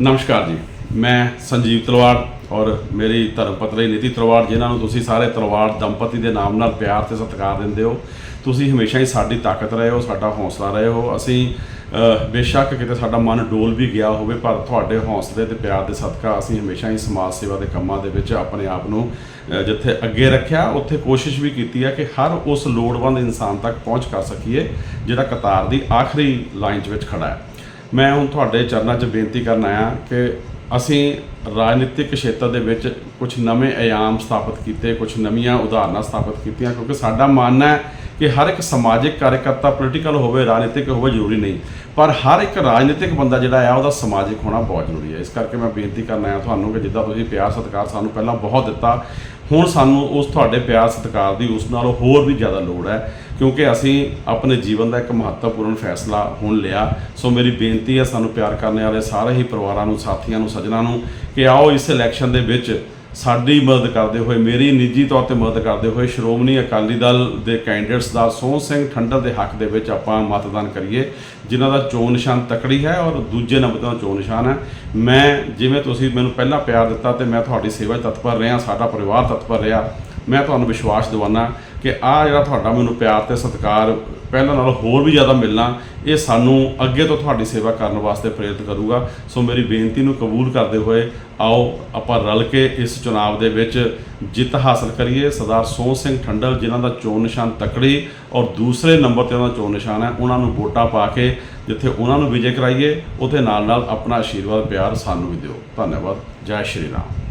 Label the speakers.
Speaker 1: ਨਮਸਕਾਰ ਜੀ। ਮੈਂ ਸੰਜੀਵ ਤਲਵਾੜ ਔਰ ਮੇਰੀ ਧਰਮ ਪਤਨੀ ਨੀਤੀ ਤਲਵਾੜ, ਜਿਨ੍ਹਾਂ ਨੂੰ ਤੁਸੀਂ ਸਾਰੇ ਤਲਵਾੜ ਦੰਪਤੀ ਦੇ ਨਾਮ ਨਾਲ ਪਿਆਰ ਤੇ ਸਤਿਕਾਰ ਦਿੰਦੇ ਹੋ। ਤੁਸੀਂ ਹਮੇਸ਼ਾ ਹੀ ਸਾਡੀ ਤਾਕਤ ਰਹੇ ਹੋ, ਸਾਡਾ ਹੌਸਲਾ ਰਹੇ ਹੋ। ਅਸੀਂ ਬੇਸ਼ੱਕ ਕਿਤੇ ਸਾਡਾ ਮਨ ਡੋਲ ਵੀ ਗਿਆ ਹੋਵੇ, ਪਰ ਤੁਹਾਡੇ ਹੌਸਲੇ ਤੇ ਪਿਆਰ ਦੇ ਸਦਕਾ ਅਸੀਂ ਹਮੇਸ਼ਾ ਹੀ ਸਮਾਜ ਸੇਵਾ ਦੇ ਕੰਮਾਂ ਦੇ ਵਿੱਚ ਆਪਣੇ ਆਪ ਨੂੰ ਜਿੱਥੇ ਅੱਗੇ ਰੱਖਿਆ, ਉੱਥੇ ਕੋਸ਼ਿਸ਼ ਵੀ ਕੀਤੀ ਹੈ ਕਿ ਹਰ ਉਸ ਲੋੜਵੰਦ ਇਨਸਾਨ ਤੱਕ ਪਹੁੰਚ ਕਰ ਸਕੀਏ, ਜਿਹੜਾ ਕਤਾਰ ਦੀ ਆਖਰੀ ਲਾਈਨ 'ਚ ਵਿੱਚ ਖੜਾ ਹੈ। ਮੈਂ ਹੁਣ ਤੁਹਾਡੇ ਚਰਨਾਂ 'ਚ ਬੇਨਤੀ ਕਰਨ ਆਇਆ ਕਿ ਅਸੀਂ ਰਾਜਨੀਤਿਕ ਖੇਤਰ ਦੇ ਵਿੱਚ ਕੁਝ ਨਵੇਂ ਆਯਾਮ ਸਥਾਪਿਤ ਕੀਤੇ ਕੁਝ ਨਵੀਆਂ ਉਦਾਹਰਨਾਂ ਸਥਾਪਿਤ ਕੀਤੀਆਂ, ਕਿਉਂਕਿ ਸਾਡਾ ਮੰਨਣਾ ਹੈ ਕਿ ਹਰ ਇੱਕ ਸਮਾਜਿਕ ਕਾਰਜਕਰਤਾ ਪੋਲੀਟੀਕਲ ਹੋਵੇ, ਰਾਜਨੀਤਿਕ ਹੋਵੇ, ਜ਼ਰੂਰੀ ਨਹੀਂ। ਪਰ ਹਰ ਇੱਕ ਰਾਜਨੀਤਿਕ ਬੰਦਾ ਜਿਹੜਾ ਆ ਉਹਦਾ ਸਮਾਜਿਕ ਹੋਣਾ ਬਹੁਤ ਜ਼ਰੂਰੀ ਹੈ। ਇਸ ਕਰਕੇ ਮੈਂ ਬੇਨਤੀ ਕਰਨਾ ਆਇਆ ਤੁਹਾਨੂੰ ਕਿ ਜਿੱਦਾਂ ਤੁਸੀਂ ਪਿਆਰ ਸਤਿਕਾਰ ਸਾਨੂੰ ਪਹਿਲਾਂ ਬਹੁਤ ਦਿੱਤਾ ਹੁਣ ਸਾਨੂੰ ਉਸ ਤੁਹਾਡੇ ਪਿਆਰ ਸਤਿਕਾਰ ਦੀ ਉਸ ਨਾਲੋਂ ਹੋਰ ਵੀ ਜ਼ਿਆਦਾ ਲੋੜ ਹੈ, ਕਿਉਂਕਿ ਅਸੀਂ ਆਪਣੇ ਜੀਵਨ ਦਾ ਇੱਕ ਮਹੱਤਵਪੂਰਨ ਫੈਸਲਾ ਹੁਣ ਲਿਆ। ਸੋ ਮੇਰੀ ਬੇਨਤੀ ਹੈ, ਸਾਨੂੰ ਪਿਆਰ ਕਰਨ ਵਾਲੇ ਸਾਰੇ ਹੀ ਪਰਿਵਾਰਾਂ ਨੂੰ, ਸਾਥੀਆਂ ਨੂੰ, ਸੱਜਣਾ ਨੂੰ ਕਿ ਆਓ ਇਸ ਇਲੈਕਸ਼ਨ ਦੇ ਵਿੱਚ ਸਾਡੀ ਮਦਦ ਕਰਦੇ ਹੋਏ, ਮੇਰੀ ਨਿੱਜੀ ਤੌਰ ਤੇ ਮਦਦ ਕਰਦੇ ਹੋਏ ਸ਼੍ਰੋਮਣੀ ਅਕਾਲੀ ਦਲ ਦੇ ਕੈਂਡੀਡੇਟਸ ਦਾ ਸੋਹਣ ਸਿੰਘ ਠੰਡਲ ਦੇ ਹੱਕ ਦੇ ਵਿੱਚ ਆਪਾਂ ਮਤਦਾਨ ਕਰੀਏ, ਜਿਨ੍ਹਾਂ ਦਾ ਚੋਣ ਨਿਸ਼ਾਨ ਤਕੜੀ ਹੈ ਔਰ ਦੂਜੇ ਨੰਬਰ ਦਾ ਚੋਣ ਨਿਸ਼ਾਨ ਹੈ। ਮੈਂ ਜਿਵੇਂ ਤੁਸੀਂ ਮੈਨੂੰ ਪਹਿਲਾਂ ਪਿਆਰ ਦਿੱਤਾ ਤੇ ਮੈਂ ਤੁਹਾਡੀ ਸੇਵਾ 'ਚ ਤਤਪਰ ਰਿਹਾ, ਸਾਡਾ ਪਰਿਵਾਰ ਤਤਪਰ ਰਿਹਾ, ਮੈਂ ਤੁਹਾਨੂੰ ਵਿਸ਼ਵਾਸ ਦਿਵਾਨਾ ਕਿ ਆ ਜਿਹੜਾ ਤੁਹਾਡਾ ਮੈਨੂੰ ਪਿਆਰ ਤੇ ਸਤਿਕਾਰ ਪਹਿਲਾਂ ਨਾਲੋਂ ਹੋਰ ਵੀ ਜ਼ਿਆਦਾ ਮਿਲਣਾ, ਇਹ ਸਾਨੂੰ ਅੱਗੇ ਤੋਂ ਤੁਹਾਡੀ ਸੇਵਾ ਕਰਨ ਵਾਸਤੇ ਪ੍ਰੇਰਿਤ ਕਰੂਗਾ। ਸੋ ਮੇਰੀ ਬੇਨਤੀ ਨੂੰ ਕਬੂਲ ਕਰਦੇ ਹੋਏ, ਆਓ ਆਪਾਂ ਰਲ ਕੇ ਇਸ ਚੁਣਾਵ ਦੇ ਵਿੱਚ ਜਿੱਤ ਹਾਸਲ ਕਰੀਏ। ਸਰਦਾਰ ਸੋਹਣ ਸਿੰਘ ਠੰਡਲ, ਜਿਨ੍ਹਾਂ ਦਾ ਚੋਣ ਨਿਸ਼ਾਨ ਤਕੜੀ ਔਰ ਦੂਸਰੇ ਨੰਬਰ ਤੇ ਉਹਨਾਂ ਦਾ ਚੋਣ ਨਿਸ਼ਾਨ ਹੈ, ਉਹਨਾਂ ਨੂੰ ਵੋਟਾਂ ਪਾ ਕੇ ਜਿੱਥੇ ਉਹਨਾਂ ਨੂੰ ਵਿਜੇ ਕਰਾਈਏ ਉਹਦੇ ਨਾਲ ਨਾਲ ਆਪਣਾ ਆਸ਼ੀਰਵਾਦ ਪਿਆਰ ਸਾਨੂੰ ਵੀ ਦਿਓ। ਧੰਨਵਾਦ। ਜੈ ਸ਼੍ਰੀ ਰਾਮ।